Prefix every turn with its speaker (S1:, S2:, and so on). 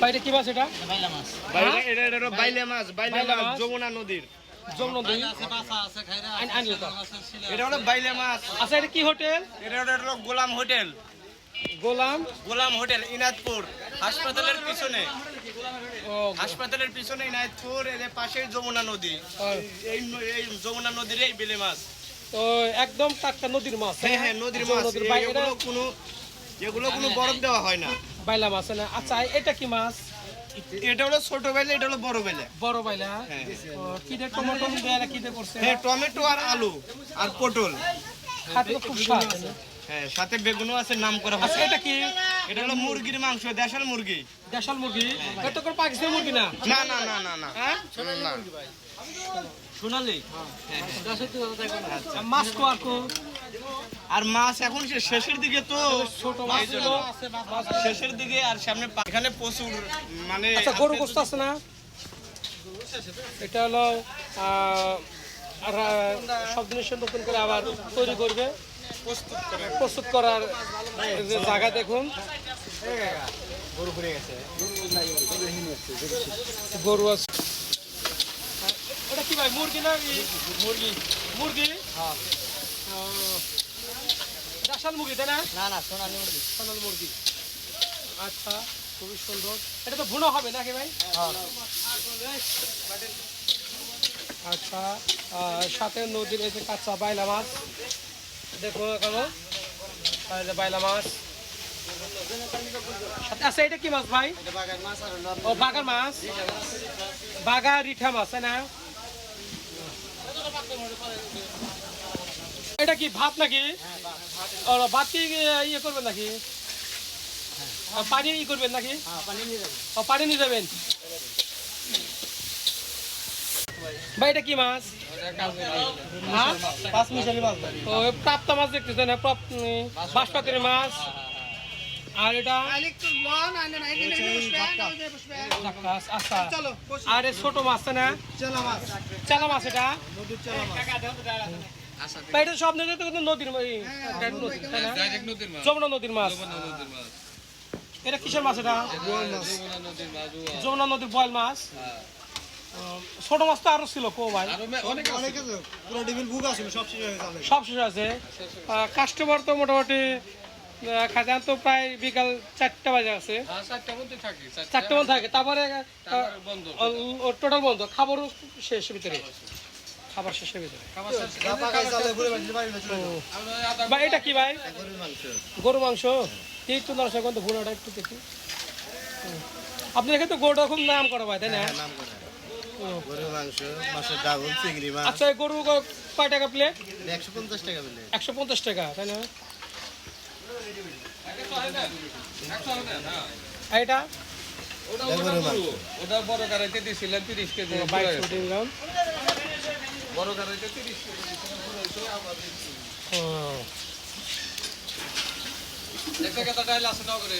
S1: বাইরে কি মাছ এটা?
S2: এটা এটা হলো বাইলে মাছ বাইলে
S1: বাইলে
S2: মাছ
S1: মাছ?
S2: যমুনা নদীর। এটা হলো বাইলে মাছ।
S1: আচ্ছা এটা কি হোটেল?
S2: এটা হলো- এটা হলো গোলাম হোটেল।
S1: গোলাম?
S2: গোলাম হোটেল ইনাদপুর হাসপাতালের পিছনে।
S1: ও
S2: হাসপাতালের পিছনে ইনাদপুর এর পাশে যমুনা নদী। এই এই যমুনা নদীর এই বেলে মাছ।
S1: তো একদম টাটকা নদীর মাছ
S2: হ্যাঁ হ্যাঁ নদীর মাছ।
S1: নদীর বাইরে।
S2: কোনো এগুলো কোনো বরফ দেওয়া হয় না।
S1: বাইলা মাছ না। আচ্ছা এটা কি মাছ?
S2: এটা হলো ছোট বাইলা এটা হলো বড় বাইলা
S1: বড় বাইলা
S2: হ্যাঁ।
S1: কি দিয়ে টমেটো বাইলা কি দিয়ে করছে?
S2: হ্যাঁ টমেটো আর আলু আর পটল।
S1: খাতে খুব স্বাদ
S2: হ্যাঁ সাথে বেগুনও আছে নাম করা আছে
S1: এটা কি?
S2: এটা হলো মুরগির মাংস দেশাল মুরগি।
S1: দেশাল মুরগি? এটা তো পাকিস্তানি মুরগি না?
S2: না না না না না।
S1: হ্যাঁ। সোনালি মাছ কো আর কো
S2: আর মাছ এখন শেষের দিকে তো
S1: ছোট মাছ
S2: শেষের দিকে আর সামনে এখানে প্রচুর মানে
S1: আচ্ছা গরু গোস্ত আছে না? এটা হলো সব জিনিস নতুন করে আবার তৈরি করবে। প্রস্তুত করার জায়গা দেখুন। গরু আছে। আর ওটা কি ভাই মুরগি না মুরগি। মুরগি? দেশাল মুরগি তাই না?
S2: না না সোনালি মুরগি।
S1: সোনাল মুরগি। আচ্ছা খুবই সুন্দর। এটা তো ভুনো হবে নাকি ভাই? আচ্ছা সাথে নদীর কাঁচা বাইলা মাছ। দেখো যে বাইলা মাছ। আচ্ছা এটা কি মাছ ভাই? ও বাগার মাছ। বাগা রিঠা মাছ তাই না? এটা কি ভাত নাকি? কি ইয়ে করবেন নাকি? আর পানি ই করবেন নাকি? ও পানি নিয়ে যাবেন। ভাই এটা কি মাছ? হ্যাঁ?
S2: পাঁচ মিশালি মাছ
S1: ও প্রাপ্ত মাছ দেখতেছেন প্রাপ্ত বাঁশপাতির মাছ। আর এটা? আচ্ছা আর ছোট মাছ তাই না? চালা মাছ। এটা? এটা সব নদীর? যমুনা নদীর মাছ। এটা কিসের মাছ এটা? যমুনা নদীর বয়েল মাছ। ছোট মাছ তো আরও ছিল কো ভাই।
S2: পুরো টেবিল বুক আছে সব শেষ হয়ে
S1: আছে। কাস্টমার তো মোটামুটি খাজান তো প্রায় বিকাল চারটা বাজে আছে। চারটা মধ্যে থাকে তারপরে টোটাল বন্ধ। খাবারও শেষ ভিতরে। খাবার শেষের ভিতরে। বা এটা কি ভাই? গরু মাংস। এই তো দর্শক কিন্তু একটু দেখি। হুম। আপনি এখানে তো গরুটা খুব নাম করা ভাই তাই না হুম।
S2: গরুর মাংস মাছের ডাবল চিংড়ি মাছ।
S1: আচ্ছা গরু ক- কয় টাকা প্লেট?
S2: একশো পঞ্চাশ টাকা পেলে
S1: একশো পঞ্চাশ টাকা তাই না? এটা?
S3: ওটা বড় গাড়িতে দিয়েছিলেন তিরিশ কেজি
S1: বাইক ছুটে নিলাম
S3: বড় গাড়িতে তিরিশ কেজি ডাইল আছে নগরে?